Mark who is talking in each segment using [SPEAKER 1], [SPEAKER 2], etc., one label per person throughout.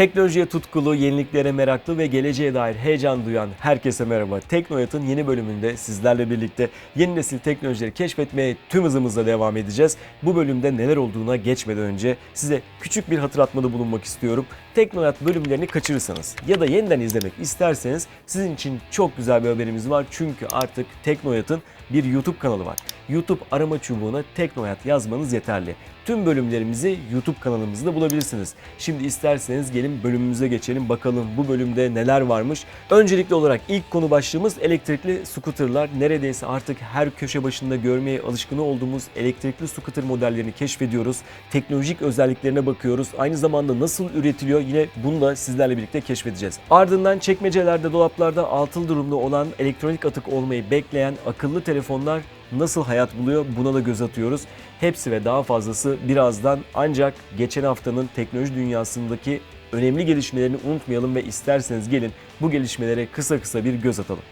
[SPEAKER 1] Teknolojiye tutkulu, yeniliklere meraklı ve geleceğe dair heyecan duyan herkese merhaba. Teknoyat'ın yeni bölümünde sizlerle birlikte yeni nesil teknolojileri keşfetmeye tüm hızımızla devam edeceğiz. Bu bölümde neler olduğuna geçmeden önce size küçük bir hatırlatmada bulunmak istiyorum. Teknoyat bölümlerini kaçırırsanız ya da yeniden izlemek isterseniz sizin için çok güzel bir haberimiz var. Çünkü artık Teknoyat'ın bir YouTube kanalı var. YouTube arama çubuğuna Teknoyat yazmanız yeterli. Tüm bölümlerimizi YouTube kanalımızda bulabilirsiniz. Şimdi isterseniz gelin bölümümüze geçelim bakalım bu bölümde neler varmış. Öncelikli olarak ilk konu başlığımız elektrikli scooterlar. Neredeyse artık her köşe başında görmeye alışkın olduğumuz elektrikli scooter modellerini keşfediyoruz. Teknolojik özelliklerine bakıyoruz. Aynı zamanda nasıl üretiliyor yine bunu da sizlerle birlikte keşfedeceğiz. Ardından çekmecelerde, dolaplarda altıl durumda olan elektronik atık olmayı bekleyen akıllı telefonlar nasıl hayat buluyor buna da göz atıyoruz. Hepsi ve daha fazlası birazdan ancak geçen haftanın teknoloji dünyasındaki önemli gelişmelerini unutmayalım ve isterseniz gelin bu gelişmelere kısa kısa bir göz atalım.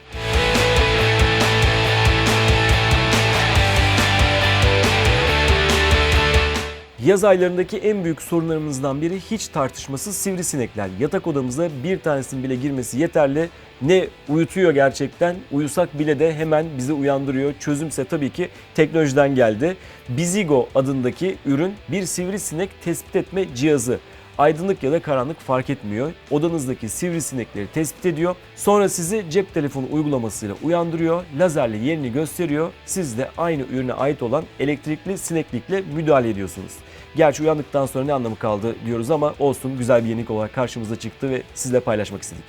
[SPEAKER 1] Yaz aylarındaki en büyük sorunlarımızdan biri hiç tartışmasız sivrisinekler. Yatak odamıza bir tanesinin bile girmesi yeterli. Ne uyutuyor gerçekten, uyusak bile de hemen bizi uyandırıyor. Çözümse tabii ki teknolojiden geldi. Bizigo adındaki ürün bir sivrisinek tespit etme cihazı. Aydınlık ya da karanlık fark etmiyor. Odanızdaki sivrisinekleri tespit ediyor. Sonra sizi cep telefonu uygulamasıyla uyandırıyor. Lazerle yerini gösteriyor. Siz de aynı ürüne ait olan elektrikli sineklikle müdahale ediyorsunuz. Gerçi uyandıktan sonra ne anlamı kaldı diyoruz ama olsun güzel bir yenilik olarak karşımıza çıktı ve sizle paylaşmak istedik.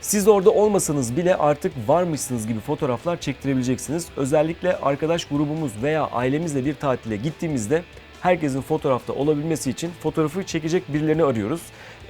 [SPEAKER 1] Siz orada olmasanız bile artık varmışsınız gibi fotoğraflar çektirebileceksiniz. Özellikle arkadaş grubumuz veya ailemizle bir tatile gittiğimizde herkesin fotoğrafta olabilmesi için fotoğrafı çekecek birilerini arıyoruz.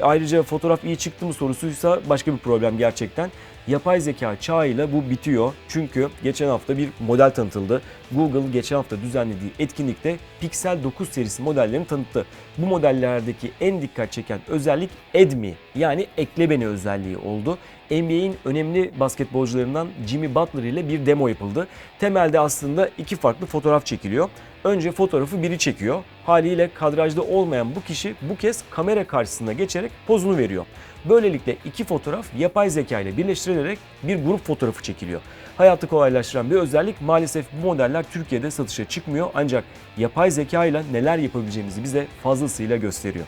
[SPEAKER 1] Ayrıca fotoğraf iyi çıktı mı sorusuysa başka bir problem gerçekten. Yapay zeka çağıyla bu bitiyor. Çünkü geçen hafta bir model tanıtıldı. Google geçen hafta düzenlediği etkinlikte Pixel 9 serisi modellerini tanıttı. Bu modellerdeki en dikkat çeken özellik Add Me yani ekle beni özelliği oldu. NBA'in önemli basketbolcularından Jimmy Butler ile bir demo yapıldı. Temelde aslında iki farklı fotoğraf çekiliyor. Önce fotoğrafı biri çekiyor. Haliyle kadrajda olmayan bu kişi bu kez kamera karşısına geçerek pozunu veriyor. Böylelikle iki fotoğraf yapay zeka ile birleştirilerek bir grup fotoğrafı çekiliyor. Hayatı kolaylaştıran bir özellik maalesef bu modeller Türkiye'de satışa çıkmıyor ancak yapay zeka ile neler yapabileceğimizi bize fazlasıyla gösteriyor.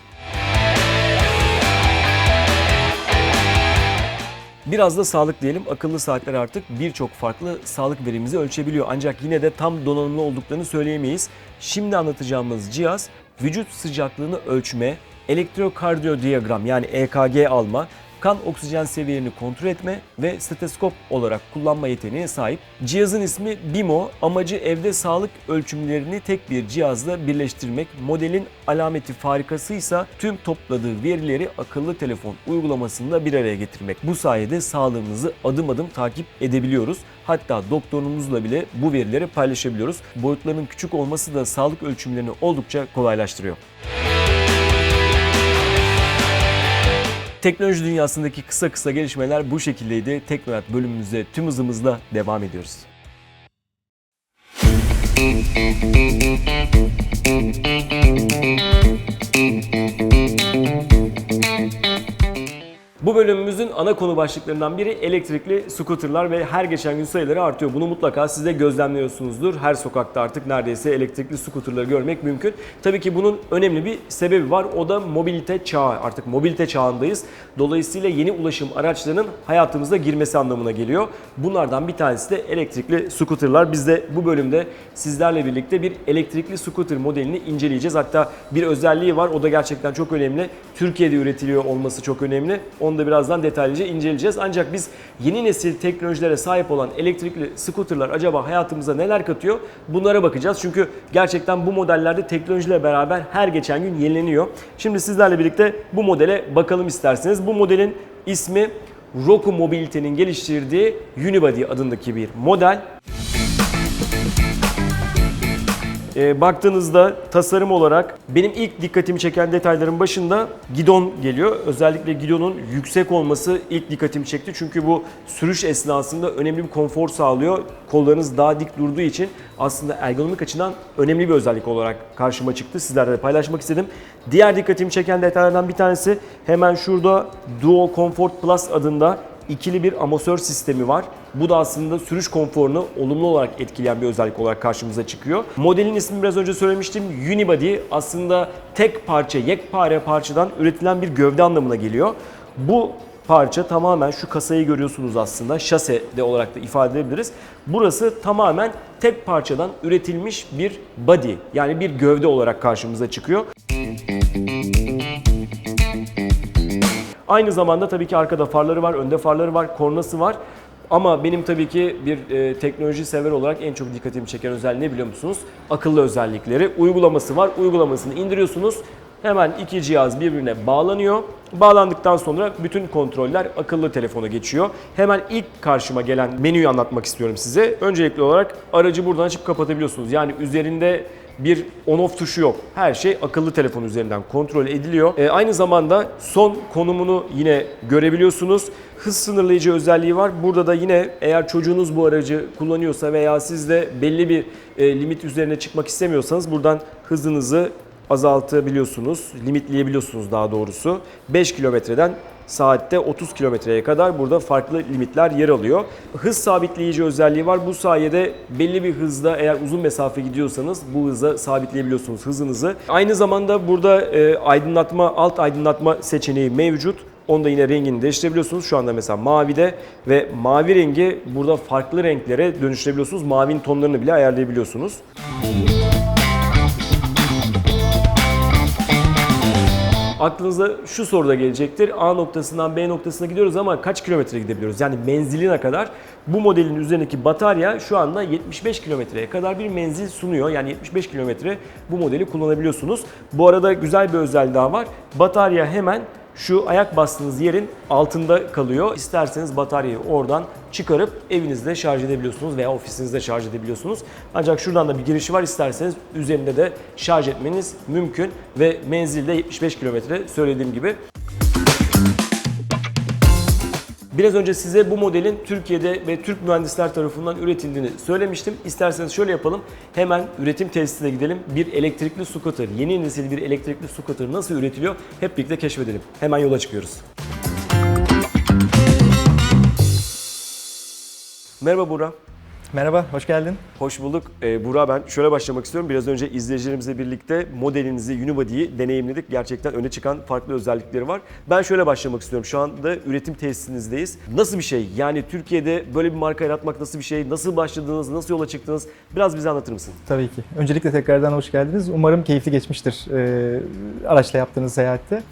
[SPEAKER 1] Biraz da sağlık diyelim. Akıllı saatler artık birçok farklı sağlık verimizi ölçebiliyor. Ancak yine de tam donanımlı olduklarını söyleyemeyiz. Şimdi anlatacağımız cihaz vücut sıcaklığını ölçme, elektrokardiyodiyagram yani EKG alma, kan oksijen seviyelerini kontrol etme ve steteskop olarak kullanma yeteneğine sahip. Cihazın ismi BIMO, amacı evde sağlık ölçümlerini tek bir cihazla birleştirmek. Modelin alameti farikası ise tüm topladığı verileri akıllı telefon uygulamasında bir araya getirmek. Bu sayede sağlığımızı adım adım takip edebiliyoruz. Hatta doktorumuzla bile bu verileri paylaşabiliyoruz. Boyutlarının küçük olması da sağlık ölçümlerini oldukça kolaylaştırıyor. Teknoloji dünyasındaki kısa kısa gelişmeler bu şekildeydi. Teknoyat bölümümüze tüm hızımızla devam ediyoruz. Bu bölümümüzün ana konu başlıklarından biri elektrikli scooterlar ve her geçen gün sayıları artıyor. Bunu mutlaka siz de gözlemliyorsunuzdur. Her sokakta artık neredeyse elektrikli scooterları görmek mümkün. Tabii ki bunun önemli bir sebebi var. O da mobilite çağı. Artık mobilite çağındayız. Dolayısıyla yeni ulaşım araçlarının hayatımıza girmesi anlamına geliyor. Bunlardan bir tanesi de elektrikli scooterlar. Biz de bu bölümde sizlerle birlikte bir elektrikli scooter modelini inceleyeceğiz. Hatta bir özelliği var. O da gerçekten çok önemli. Türkiye'de üretiliyor olması çok önemli. Onu da birazdan detaylıca inceleyeceğiz. Ancak biz yeni nesil teknolojilere sahip olan elektrikli scooterlar acaba hayatımıza neler katıyor? Bunlara bakacağız. Çünkü gerçekten bu modellerde teknolojiyle beraber her geçen gün yenileniyor. Şimdi sizlerle birlikte bu modele bakalım isterseniz. Bu modelin ismi Roku Mobility'nin geliştirdiği Unibody adındaki bir model. Ee, baktığınızda tasarım olarak benim ilk dikkatimi çeken detayların başında gidon geliyor. Özellikle gidonun yüksek olması ilk dikkatimi çekti. Çünkü bu sürüş esnasında önemli bir konfor sağlıyor. Kollarınız daha dik durduğu için aslında ergonomik açıdan önemli bir özellik olarak karşıma çıktı. Sizlerle de paylaşmak istedim. Diğer dikkatimi çeken detaylardan bir tanesi hemen şurada Duo Comfort Plus adında ikili bir amasör sistemi var. Bu da aslında sürüş konforunu olumlu olarak etkileyen bir özellik olarak karşımıza çıkıyor. Modelin ismini biraz önce söylemiştim. Unibody aslında tek parça, yekpare parçadan üretilen bir gövde anlamına geliyor. Bu parça tamamen şu kasayı görüyorsunuz aslında. Şase de olarak da ifade edebiliriz. Burası tamamen tek parçadan üretilmiş bir body yani bir gövde olarak karşımıza çıkıyor. Aynı zamanda tabii ki arkada farları var, önde farları var, kornası var. Ama benim tabii ki bir e, teknoloji sever olarak en çok dikkatimi çeken özelliği ne biliyor musunuz? Akıllı özellikleri. Uygulaması var. Uygulamasını indiriyorsunuz. Hemen iki cihaz birbirine bağlanıyor. Bağlandıktan sonra bütün kontroller akıllı telefona geçiyor. Hemen ilk karşıma gelen menüyü anlatmak istiyorum size. Öncelikli olarak aracı buradan açıp kapatabiliyorsunuz. Yani üzerinde bir on-off tuşu yok. Her şey akıllı telefon üzerinden kontrol ediliyor. E, aynı zamanda son konumunu yine görebiliyorsunuz. Hız sınırlayıcı özelliği var. Burada da yine eğer çocuğunuz bu aracı kullanıyorsa veya siz de belli bir e, limit üzerine çıkmak istemiyorsanız buradan hızınızı azaltabiliyorsunuz, limitleyebiliyorsunuz daha doğrusu. 5 kilometreden saatte 30 kilometreye kadar burada farklı limitler yer alıyor. Hız sabitleyici özelliği var. Bu sayede belli bir hızda eğer uzun mesafe gidiyorsanız bu hıza sabitleyebiliyorsunuz hızınızı. Aynı zamanda burada e, aydınlatma, alt aydınlatma seçeneği mevcut. Onda yine rengini değiştirebiliyorsunuz. Şu anda mesela mavide ve mavi rengi burada farklı renklere dönüştürebiliyorsunuz. Mavinin tonlarını bile ayarlayabiliyorsunuz. Aklınıza şu soru da gelecektir. A noktasından B noktasına gidiyoruz ama kaç kilometre gidebiliyoruz? Yani menziline kadar bu modelin üzerindeki batarya şu anda 75 kilometreye kadar bir menzil sunuyor. Yani 75 kilometre bu modeli kullanabiliyorsunuz. Bu arada güzel bir özelliği daha var. Batarya hemen şu ayak bastığınız yerin altında kalıyor. İsterseniz bataryayı oradan çıkarıp evinizde şarj edebiliyorsunuz veya ofisinizde şarj edebiliyorsunuz. Ancak şuradan da bir girişi var. İsterseniz üzerinde de şarj etmeniz mümkün ve menzilde 75 kilometre söylediğim gibi. Biraz önce size bu modelin Türkiye'de ve Türk mühendisler tarafından üretildiğini söylemiştim. İsterseniz şöyle yapalım. Hemen üretim tesisine gidelim. Bir elektrikli scooter, yeni nesil bir elektrikli scooter nasıl üretiliyor hep birlikte keşfedelim. Hemen yola çıkıyoruz. Merhaba Burak.
[SPEAKER 2] Merhaba, hoş geldin.
[SPEAKER 1] Hoş bulduk. Ee, Burak ben şöyle başlamak istiyorum. Biraz önce izleyicilerimizle birlikte modelinizi, Unibody'yi deneyimledik. Gerçekten öne çıkan farklı özellikleri var. Ben şöyle başlamak istiyorum. Şu anda üretim tesisinizdeyiz. Nasıl bir şey? Yani Türkiye'de böyle bir marka yaratmak nasıl bir şey? Nasıl başladınız? Nasıl yola çıktınız? Biraz bize anlatır mısın?
[SPEAKER 2] Tabii ki. Öncelikle tekrardan hoş geldiniz. Umarım keyifli geçmiştir e, araçla yaptığınız seyahatte.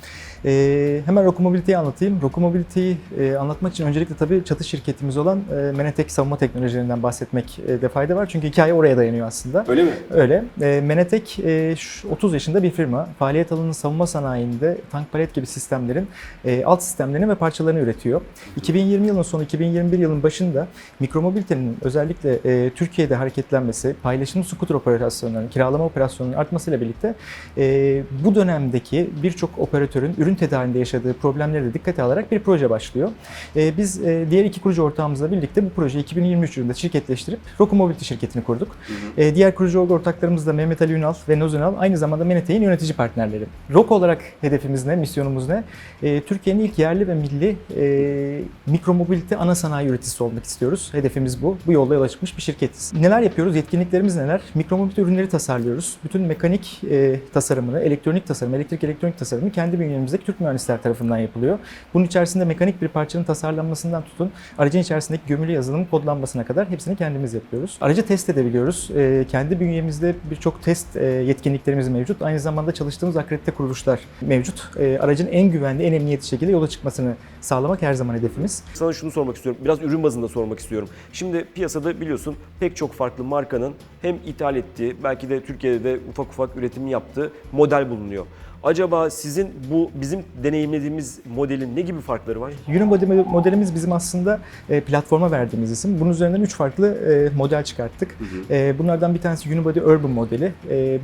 [SPEAKER 2] E, hemen Roku Mobility'yi anlatayım. Roku Mobility'yi e, anlatmak için öncelikle tabii çatı şirketimiz olan e, Menetek savunma teknolojilerinden bahsetmek e, de fayda var. Çünkü hikaye oraya dayanıyor aslında.
[SPEAKER 1] Öyle mi?
[SPEAKER 2] Öyle. E, Menetek e, şu 30 yaşında bir firma. Faaliyet alanı savunma sanayinde tank palet gibi sistemlerin e, alt sistemlerini ve parçalarını üretiyor. 2020 yılının sonu 2021 yılın başında mikromobilitenin özellikle e, Türkiye'de hareketlenmesi, paylaşımlı scooter operasyonlarının, kiralama operasyonlarının artmasıyla birlikte e, bu dönemdeki birçok operatörün ürün tedarinde yaşadığı problemleri de dikkate alarak bir proje başlıyor. E, biz e, diğer iki kurucu ortağımızla birlikte bu projeyi 2023 yılında şirketleştirip Roku Mobility şirketini kurduk. E, diğer kurucu ortaklarımız da Mehmet Ali Ünal ve Noz Ünal aynı zamanda Menetek'in yönetici partnerleri. Roku olarak hedefimiz ne, misyonumuz ne? E, Türkiye'nin ilk yerli ve milli e, mikromobilite ana sanayi üreticisi olmak istiyoruz. Hedefimiz bu. Bu yolda yola çıkmış bir şirketiz. Neler yapıyoruz? Yetkinliklerimiz neler? Mikromobilite ürünleri tasarlıyoruz. Bütün mekanik e, tasarımını, elektronik tasarım, elektrik elektronik tasarımı kendi bünyemizdeki Türk mühendisler tarafından yapılıyor. Bunun içerisinde mekanik bir parçanın tasarlanmasından tutun, aracın içerisindeki gömülü yazılımın kodlanmasına kadar hepsini kendimiz yapıyoruz. Aracı test edebiliyoruz. E, kendi bünyemizde birçok test e, yetkinliklerimiz mevcut. Aynı zamanda çalıştığımız akredite kuruluşlar mevcut. E, aracın en güvenli, en emniyetli şekilde yola çıkmasını sağlamak her zaman hedefimiz.
[SPEAKER 1] Sana şunu sormak istiyorum. Biraz ürün bazında sormak istiyorum. Şimdi piyasada biliyorsun pek çok farklı markanın hem ithal ettiği, belki de Türkiye'de de ufak ufak üretim yaptığı model bulunuyor. Acaba sizin bu bizim deneyimlediğimiz modelin ne gibi farkları var?
[SPEAKER 2] Unibody modelimiz bizim aslında e, platforma verdiğimiz isim. Bunun üzerinden 3 farklı e, model çıkarttık. E, bunlardan bir tanesi Unibody Urban modeli.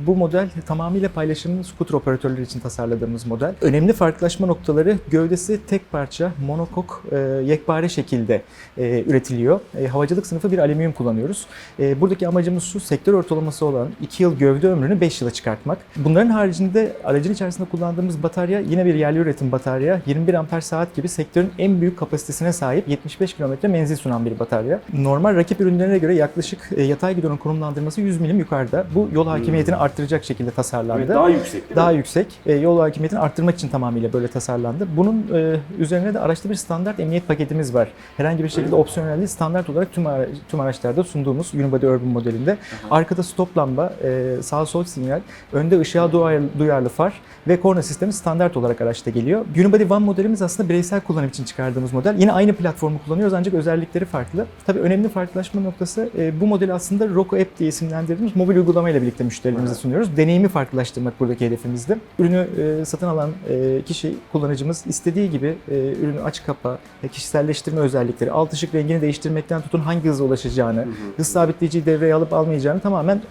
[SPEAKER 2] Bu model tamamıyla paylaşımlı scooter operatörleri için tasarladığımız model. Önemli farklılaşma noktaları gövdesi tek parça monokok yekpare şekilde üretiliyor. Havacılık sınıfı bir alüminyum kullanıyoruz. Buradaki amacımız şu sektör ortalaması olan 2 yıl gövde ömrünü 5 yıla çıkartmak. Bunların haricinde aracın içerisinde kullandığımız batarya yine bir yerli üretim batarya. 21 amper saat gibi sektörün en büyük kapasitesine sahip 75 kilometre menzil sunan bir batarya. Normal rakip ürünlerine göre yaklaşık e, yatay gidonun konumlandırması 100 milim yukarıda. Bu yol hakimiyetini arttıracak şekilde tasarlandı.
[SPEAKER 1] yüksek
[SPEAKER 2] Daha yüksek. E, yol hakimiyetini arttırmak için tamamıyla böyle tasarlandı. Bunun e, üzerine de araçta bir standart emniyet paketimiz var. Herhangi bir şekilde opsiyonel değil, standart olarak tüm, ara- tüm araçlarda sunduğumuz Unibody Urban modelinde. Arkada stop lamba, sağ sol sinyal, önde ışığa duyarlı far ve korna sistemi standart olarak araçta geliyor. Unibody One modelimiz aslında bireysel kullanım için çıkardığımız model. Yine aynı platformu kullanıyoruz ancak özellikleri farklı. Tabii önemli farklılaşma noktası e, bu modeli aslında Roku App diye isimlendirdiğimiz mobil uygulamayla birlikte müşterilerimize sunuyoruz. Deneyimi farklılaştırmak buradaki hedefimizdi. Ürünü e, satın alan e, kişi, kullanıcımız istediği gibi ürünü aç kapa, kişiselleştirme özellikleri, alt ışık rengini değiştirmekten tutun hangi hıza ulaşacağını, hız sabitleyiciyi devreye alıp almayacağını tamamen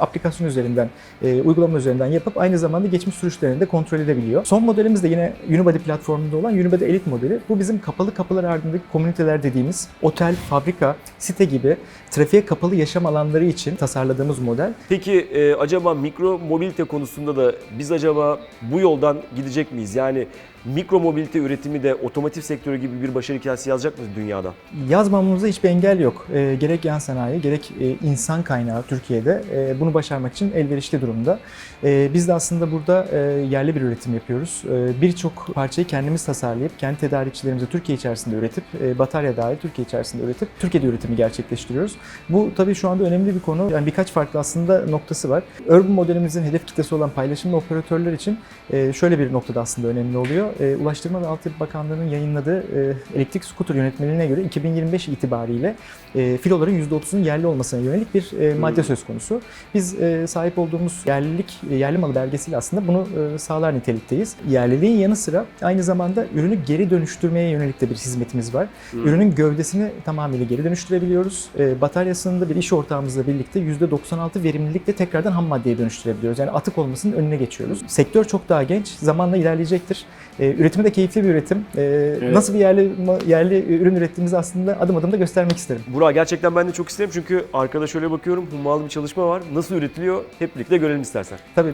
[SPEAKER 2] aplikasyon üzerinden, uygulama üzerinden yapıp aynı zamanda geçmiş sürüşlerini de kontrol edebiliyor. Son modelimiz de yine Unibody platformunda olan Unibody Elite modeli. Bu bizim kapalı kapılar ardındaki komüniteler dediğimiz otel, fabrika, site gibi trafiğe kapalı yaşam alanları için tasarladığımız model.
[SPEAKER 1] Peki e, acaba mikro mobilite konusunda da biz acaba bu yoldan gidecek miyiz? Yani mikro mobilite üretimi de otomotiv sektörü gibi bir başarı hikayesi yazacak mı dünyada?
[SPEAKER 2] Yazmamamıza hiçbir engel yok. E, gerek yan sanayi, gerek e, insan kaynağı Türkiye'de e, bunu başarmak için elverişli durumda. E, biz de aslında burada e, yerli bir üretim yapıyoruz. E, Birçok parçayı kendimiz tasarlayıp, kendi tedarikçilerimize Türkiye içerisinde üretip, e, batarya dahil Türkiye içerisinde üretip, Türkiye'de üretimi gerçekleştiriyoruz. Bu tabii şu anda önemli bir konu. Yani birkaç farklı aslında noktası var. Urban modelimizin hedef kitlesi olan paylaşımlı operatörler için e, şöyle bir noktada aslında önemli oluyor. E, Ulaştırma ve Altyapı Bakanlığı'nın yayınladığı e, elektrik skuter yönetmeliğine göre 2025 itibariyle e, filoların %30'unun yerli olmasına yönelik bir e, madde söz konusu. Biz e, sahip olduğumuz yerlilik, e, yerli malı belgesiyle aslında bunu e, sağlar nitelikteyiz. Yerliliğin yanı sıra aynı zamanda ürünü geri dönüştürmeye yönelik de bir hizmetimiz var. Ürünün gövdesini tamamıyla geri dönüştürebiliyoruz. E, bataryasını da bir iş ortağımızla birlikte %96 verimlilikle tekrardan ham maddeye dönüştürebiliyoruz. Yani atık olmasının önüne geçiyoruz. Sektör çok daha genç, zamanla ilerleyecektir. E, üretimi de keyifli bir üretim. E, Nasıl bir yerli yerli ürün ürettiğimizi aslında adım adım da göstermek isterim.
[SPEAKER 1] Burak gerçekten ben de çok isterim çünkü arkada şöyle bakıyorum hummalı bir çalışma var. Nasıl üretiliyor hep birlikte görelim istersen.
[SPEAKER 2] Tabii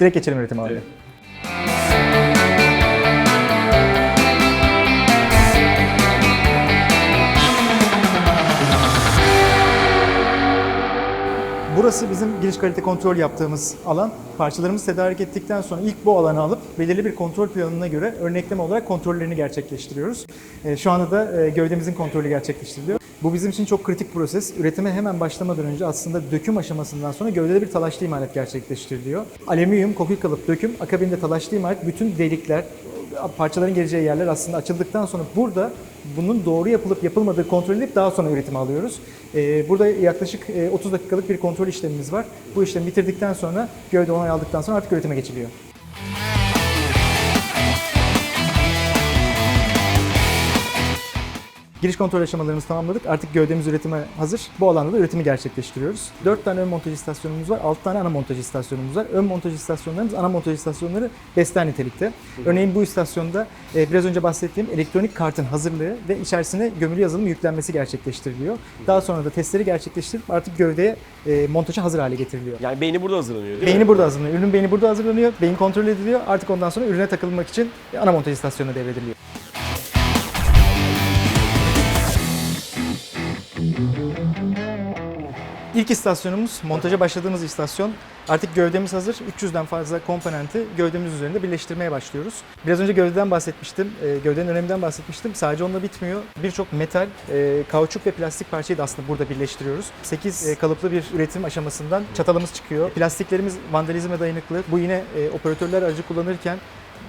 [SPEAKER 2] direkt geçelim üretime abi. Burası bizim giriş kalite kontrol yaptığımız alan. Parçalarımızı tedarik ettikten sonra ilk bu alanı alıp belirli bir kontrol planına göre örnekleme olarak kontrollerini gerçekleştiriyoruz. E, Şu anda da e, gövdemizin kontrolü gerçekleştiriliyor. Bu bizim için çok kritik proses. Üretime hemen başlamadan önce aslında döküm aşamasından sonra gövdede bir talaşlı imalat gerçekleştiriliyor. Alüminyum, kokil kalıp döküm, akabinde talaşlı imalat bütün delikler, parçaların geleceği yerler aslında açıldıktan sonra burada bunun doğru yapılıp yapılmadığı kontrol edip daha sonra üretime alıyoruz. Ee, burada yaklaşık e, 30 dakikalık bir kontrol işlemimiz var. Bu işlemi bitirdikten sonra gövde onay aldıktan sonra artık üretime geçiliyor. Giriş kontrol aşamalarımızı tamamladık. Artık gövdemiz üretime hazır. Bu alanda da üretimi gerçekleştiriyoruz. 4 tane ön montaj istasyonumuz var. 6 tane ana montaj istasyonumuz var. Ön montaj istasyonlarımız, ana montaj istasyonları besler nitelikte. Örneğin bu istasyonda e, biraz önce bahsettiğim elektronik kartın hazırlığı ve içerisine gömülü yazılım yüklenmesi gerçekleştiriliyor. Daha sonra da testleri gerçekleştirip artık gövdeye e, montaja hazır hale getiriliyor.
[SPEAKER 1] Yani beyni burada hazırlanıyor değil mi?
[SPEAKER 2] Beyni burada hazırlanıyor. Ürünün beyni burada hazırlanıyor. Beyin kontrol ediliyor. Artık ondan sonra ürüne takılmak için ana montaj istasyonuna devrediliyor. İlk istasyonumuz, montaja başladığımız istasyon. Artık gövdemiz hazır. 300'den fazla komponenti gövdemiz üzerinde birleştirmeye başlıyoruz. Biraz önce gövdeden bahsetmiştim. E, Gövdenin öneminden bahsetmiştim. Sadece onunla bitmiyor. Birçok metal, e, kauçuk ve plastik parçayı da aslında burada birleştiriyoruz. 8 kalıplı bir üretim aşamasından çatalımız çıkıyor. Plastiklerimiz vandalizme dayanıklı. Bu yine e, operatörler aracı kullanırken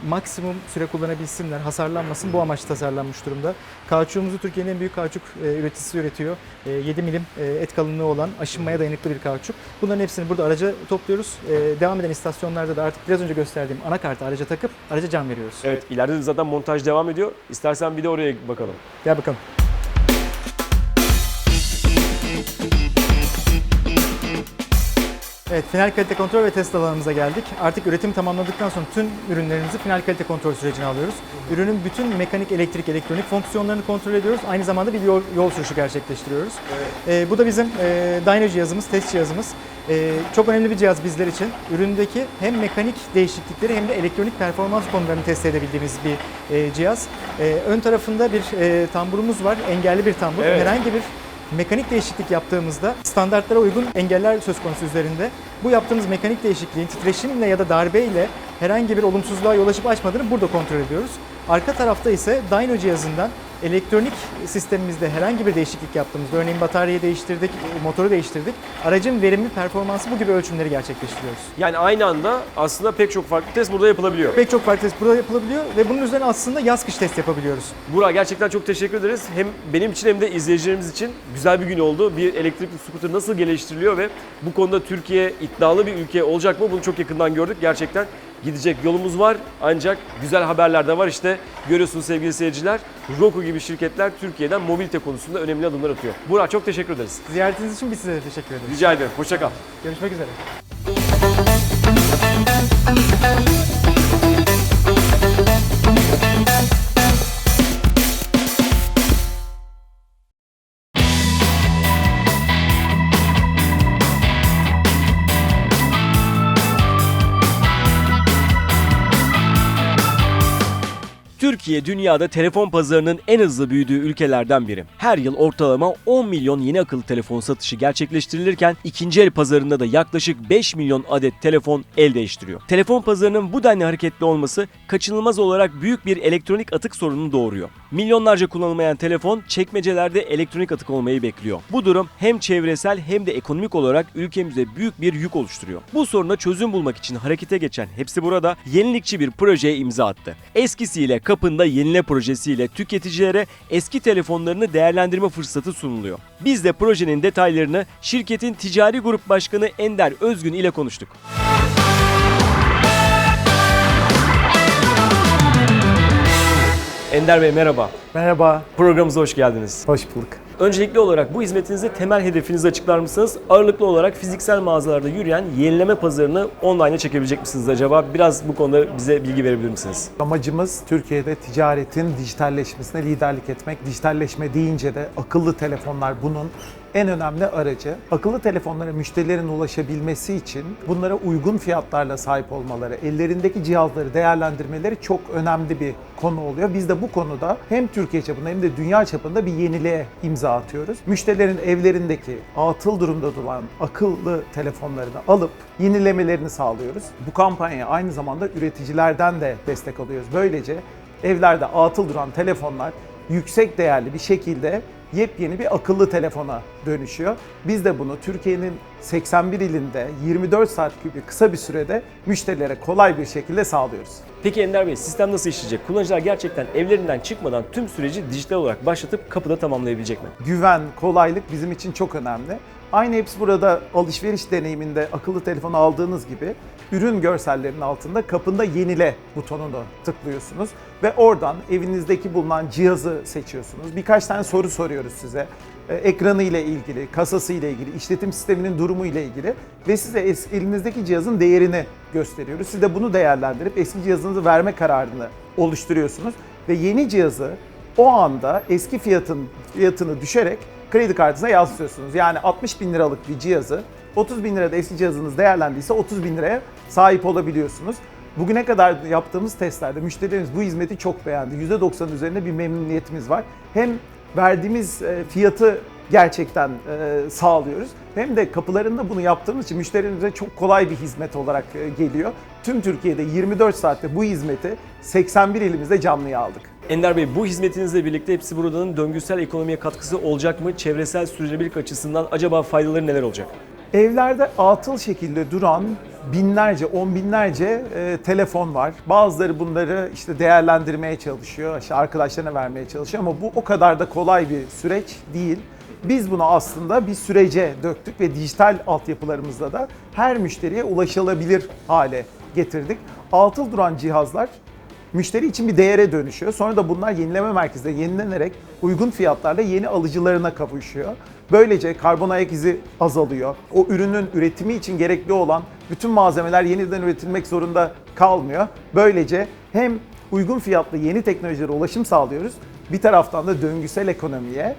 [SPEAKER 2] maksimum süre kullanabilsinler, hasarlanmasın bu amaçla tasarlanmış durumda. Kauçuğumuzu Türkiye'nin en büyük kauçuk e, üreticisi üretiyor. E, 7 milim e, et kalınlığı olan aşınmaya dayanıklı bir kauçuk. Bunların hepsini burada araca topluyoruz. E, devam eden istasyonlarda da artık biraz önce gösterdiğim anakartı araca takıp araca can veriyoruz.
[SPEAKER 1] Evet ileride de zaten montaj devam ediyor. İstersen bir de oraya bakalım.
[SPEAKER 2] Gel bakalım. Evet, final kalite kontrol ve test alanımıza geldik. Artık üretim tamamladıktan sonra tüm ürünlerimizi final kalite kontrol sürecine alıyoruz. Ürünün bütün mekanik, elektrik, elektronik fonksiyonlarını kontrol ediyoruz. Aynı zamanda bir yol, yol sürüşü gerçekleştiriyoruz. Ee, bu da bizim e, dyno cihazımız, test cihazımız. Ee, çok önemli bir cihaz bizler için. Üründeki hem mekanik değişiklikleri hem de elektronik performans konularını test edebildiğimiz bir e, cihaz. Ee, ön tarafında bir e, tamburumuz var, engelli bir tambur.
[SPEAKER 1] Evet.
[SPEAKER 2] Herhangi bir mekanik değişiklik yaptığımızda standartlara uygun engeller söz konusu üzerinde. Bu yaptığımız mekanik değişikliğin titreşimle ya da darbeyle herhangi bir olumsuzluğa yol açıp açmadığını burada kontrol ediyoruz. Arka tarafta ise dyno cihazından elektronik sistemimizde herhangi bir değişiklik yaptığımızda, örneğin bataryayı değiştirdik, motoru değiştirdik, aracın verimli performansı bu gibi ölçümleri gerçekleştiriyoruz.
[SPEAKER 1] Yani aynı anda aslında pek çok farklı test burada yapılabiliyor.
[SPEAKER 2] Pek çok farklı test burada yapılabiliyor ve bunun üzerine aslında yaz kış test yapabiliyoruz.
[SPEAKER 1] Burak gerçekten çok teşekkür ederiz. Hem benim için hem de izleyicilerimiz için güzel bir gün oldu. Bir elektrikli scooter nasıl geliştiriliyor ve bu konuda Türkiye iddialı bir ülke olacak mı? Bunu çok yakından gördük. Gerçekten gidecek yolumuz var. Ancak güzel haberler de var. İşte görüyorsunuz sevgili seyirciler. Roku gibi şirketler Türkiye'den mobilite konusunda önemli adımlar atıyor. Burak çok teşekkür ederiz.
[SPEAKER 2] Ziyaretiniz için biz size teşekkür ederiz.
[SPEAKER 1] Rica ederim. Hoşça kal.
[SPEAKER 2] Görüşmek üzere.
[SPEAKER 1] Türkiye dünyada telefon pazarının en hızlı büyüdüğü ülkelerden biri. Her yıl ortalama 10 milyon yeni akıllı telefon satışı gerçekleştirilirken ikinci el pazarında da yaklaşık 5 milyon adet telefon el değiştiriyor. Telefon pazarının bu denli hareketli olması kaçınılmaz olarak büyük bir elektronik atık sorununu doğuruyor. Milyonlarca kullanılmayan telefon çekmecelerde elektronik atık olmayı bekliyor. Bu durum hem çevresel hem de ekonomik olarak ülkemize büyük bir yük oluşturuyor. Bu soruna çözüm bulmak için harekete geçen Hepsi Burada yenilikçi bir projeye imza attı. Eskisiyle kapında yenile projesiyle tüketicilere eski telefonlarını değerlendirme fırsatı sunuluyor. Biz de projenin detaylarını şirketin ticari grup başkanı Ender Özgün ile konuştuk. Ender Bey merhaba.
[SPEAKER 2] Merhaba,
[SPEAKER 1] Programımıza hoş geldiniz.
[SPEAKER 2] hoş bulduk.
[SPEAKER 1] Öncelikli olarak bu hizmetinizde temel hedefinizi açıklar mısınız? Ağırlıklı olarak fiziksel mağazalarda yürüyen yenileme pazarını online'a çekebilecek misiniz acaba? Biraz bu konuda bize bilgi verebilir misiniz?
[SPEAKER 3] Amacımız Türkiye'de ticaretin dijitalleşmesine liderlik etmek. Dijitalleşme deyince de akıllı telefonlar bunun en önemli aracı. Akıllı telefonlara müşterilerin ulaşabilmesi için bunlara uygun fiyatlarla sahip olmaları, ellerindeki cihazları değerlendirmeleri çok önemli bir konu oluyor. Biz de bu konuda hem Türkiye çapında hem de dünya çapında bir yeniliğe imza atıyoruz. Müşterilerin evlerindeki atıl durumda duran akıllı telefonlarını alıp yenilemelerini sağlıyoruz. Bu kampanya aynı zamanda üreticilerden de destek alıyoruz. Böylece evlerde atıl duran telefonlar yüksek değerli bir şekilde yepyeni bir akıllı telefona dönüşüyor. Biz de bunu Türkiye'nin 81 ilinde 24 saat gibi kısa bir sürede müşterilere kolay bir şekilde sağlıyoruz.
[SPEAKER 1] Peki Ender Bey sistem nasıl işleyecek? Kullanıcılar gerçekten evlerinden çıkmadan tüm süreci dijital olarak başlatıp kapıda tamamlayabilecek mi?
[SPEAKER 3] Güven, kolaylık bizim için çok önemli. Aynı hepsi burada alışveriş deneyiminde akıllı telefonu aldığınız gibi ürün görsellerinin altında kapında yenile butonunu tıklıyorsunuz ve oradan evinizdeki bulunan cihazı seçiyorsunuz. Birkaç tane soru soruyoruz size. Ee, Ekranı ile ilgili, kasası ile ilgili, işletim sisteminin durumu ile ilgili ve size elinizdeki cihazın değerini gösteriyoruz. Siz de bunu değerlendirip eski cihazınızı verme kararını oluşturuyorsunuz ve yeni cihazı o anda eski fiyatın fiyatını düşerek kredi kartınıza yansıtıyorsunuz. Yani 60 bin liralık bir cihazı 30 bin lirada eski cihazınız değerlendiyse 30 bin liraya sahip olabiliyorsunuz. Bugüne kadar yaptığımız testlerde müşterilerimiz bu hizmeti çok beğendi. %90 üzerinde bir memnuniyetimiz var. Hem verdiğimiz e, fiyatı gerçekten e, sağlıyoruz. Hem de kapılarında bunu yaptığımız için müşterilerimize çok kolay bir hizmet olarak e, geliyor. Tüm Türkiye'de 24 saatte bu hizmeti 81 ilimizde canlıya aldık.
[SPEAKER 1] Ender Bey bu hizmetinizle birlikte hepsi buradanın döngüsel ekonomiye katkısı olacak mı? Çevresel sürdürülebilirlik açısından acaba faydaları neler olacak?
[SPEAKER 3] Evlerde atıl şekilde duran binlerce, on binlerce e, telefon var. Bazıları bunları işte değerlendirmeye çalışıyor, işte arkadaşlarına vermeye çalışıyor ama bu o kadar da kolay bir süreç değil. Biz bunu aslında bir sürece döktük ve dijital altyapılarımızla da her müşteriye ulaşılabilir hale getirdik. Altıl duran cihazlar müşteri için bir değere dönüşüyor. Sonra da bunlar yenileme merkezinde yenilenerek uygun fiyatlarla yeni alıcılarına kavuşuyor. Böylece karbon ayak izi azalıyor. O ürünün üretimi için gerekli olan bütün malzemeler yeniden üretilmek zorunda kalmıyor. Böylece hem uygun fiyatlı yeni teknolojilere ulaşım sağlıyoruz. Bir taraftan da döngüsel ekonomiye,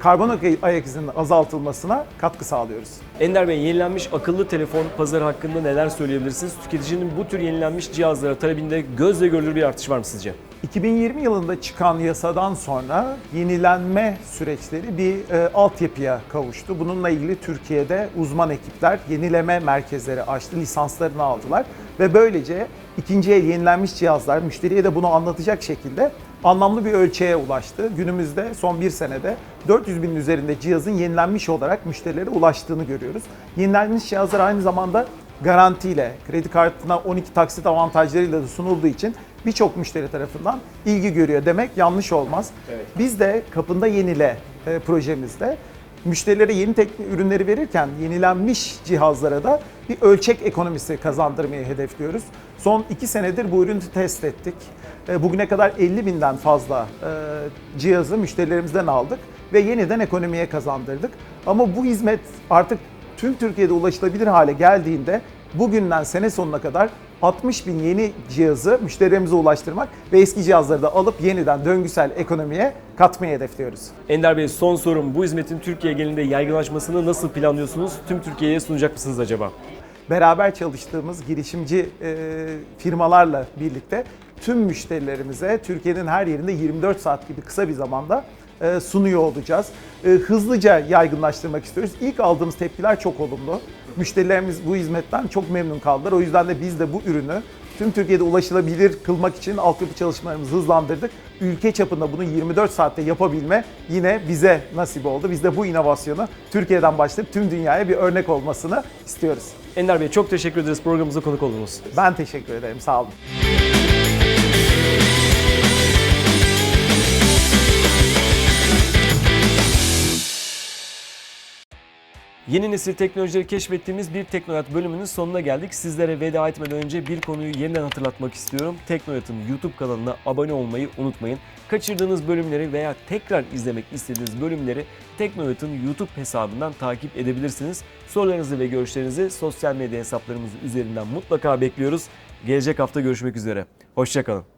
[SPEAKER 3] karbon ayak izinin azaltılmasına katkı sağlıyoruz.
[SPEAKER 1] Ender Bey yenilenmiş akıllı telefon pazarı hakkında neler söyleyebilirsiniz? Tüketicinin bu tür yenilenmiş cihazlara talebinde gözle görülür bir artış var mı sizce?
[SPEAKER 3] 2020 yılında çıkan yasadan sonra yenilenme süreçleri bir e, altyapıya kavuştu. Bununla ilgili Türkiye'de uzman ekipler yenileme merkezleri açtı, lisanslarını aldılar ve böylece ikinci el yenilenmiş cihazlar müşteriye de bunu anlatacak şekilde anlamlı bir ölçeğe ulaştı. Günümüzde son bir senede 400 binin üzerinde cihazın yenilenmiş olarak müşterilere ulaştığını görüyoruz. Yenilenmiş cihazlar aynı zamanda garantiyle, kredi kartına 12 taksit avantajlarıyla da sunulduğu için birçok müşteri tarafından ilgi görüyor demek yanlış olmaz.
[SPEAKER 1] Evet.
[SPEAKER 3] Biz de kapında yenile e, projemizde müşterilere yeni teknik ürünleri verirken yenilenmiş cihazlara da bir ölçek ekonomisi kazandırmayı hedefliyoruz. Son iki senedir bu ürünü test ettik. E, Bugüne kadar 50 binden fazla e, cihazı müşterilerimizden aldık ve yeniden ekonomiye kazandırdık. Ama bu hizmet artık tüm Türkiye'de ulaşılabilir hale geldiğinde bugünden sene sonuna kadar 60 bin yeni cihazı müşterilerimize ulaştırmak ve eski cihazları da alıp yeniden döngüsel ekonomiye katmayı hedefliyoruz.
[SPEAKER 1] Ender Bey son sorum bu hizmetin Türkiye genelinde yaygınlaşmasını nasıl planlıyorsunuz? Tüm Türkiye'ye sunacak mısınız acaba?
[SPEAKER 3] Beraber çalıştığımız girişimci e, firmalarla birlikte tüm müşterilerimize Türkiye'nin her yerinde 24 saat gibi kısa bir zamanda e, sunuyor olacağız. E, hızlıca yaygınlaştırmak istiyoruz. İlk aldığımız tepkiler çok olumlu. Müşterilerimiz bu hizmetten çok memnun kaldılar. O yüzden de biz de bu ürünü tüm Türkiye'de ulaşılabilir kılmak için altyapı çalışmalarımızı hızlandırdık. Ülke çapında bunu 24 saatte yapabilme yine bize nasip oldu. Biz de bu inovasyonu Türkiye'den başlayıp tüm dünyaya bir örnek olmasını istiyoruz.
[SPEAKER 1] Ender Bey çok teşekkür ederiz programımıza konuk oldunuz.
[SPEAKER 3] Ben teşekkür ederim. Sağ olun.
[SPEAKER 1] Yeni nesil teknolojileri keşfettiğimiz bir Teknoyat bölümünün sonuna geldik. Sizlere veda etmeden önce bir konuyu yeniden hatırlatmak istiyorum. Teknoyat'ın YouTube kanalına abone olmayı unutmayın. Kaçırdığınız bölümleri veya tekrar izlemek istediğiniz bölümleri Teknoyat'ın YouTube hesabından takip edebilirsiniz. Sorularınızı ve görüşlerinizi sosyal medya hesaplarımız üzerinden mutlaka bekliyoruz. Gelecek hafta görüşmek üzere. Hoşçakalın.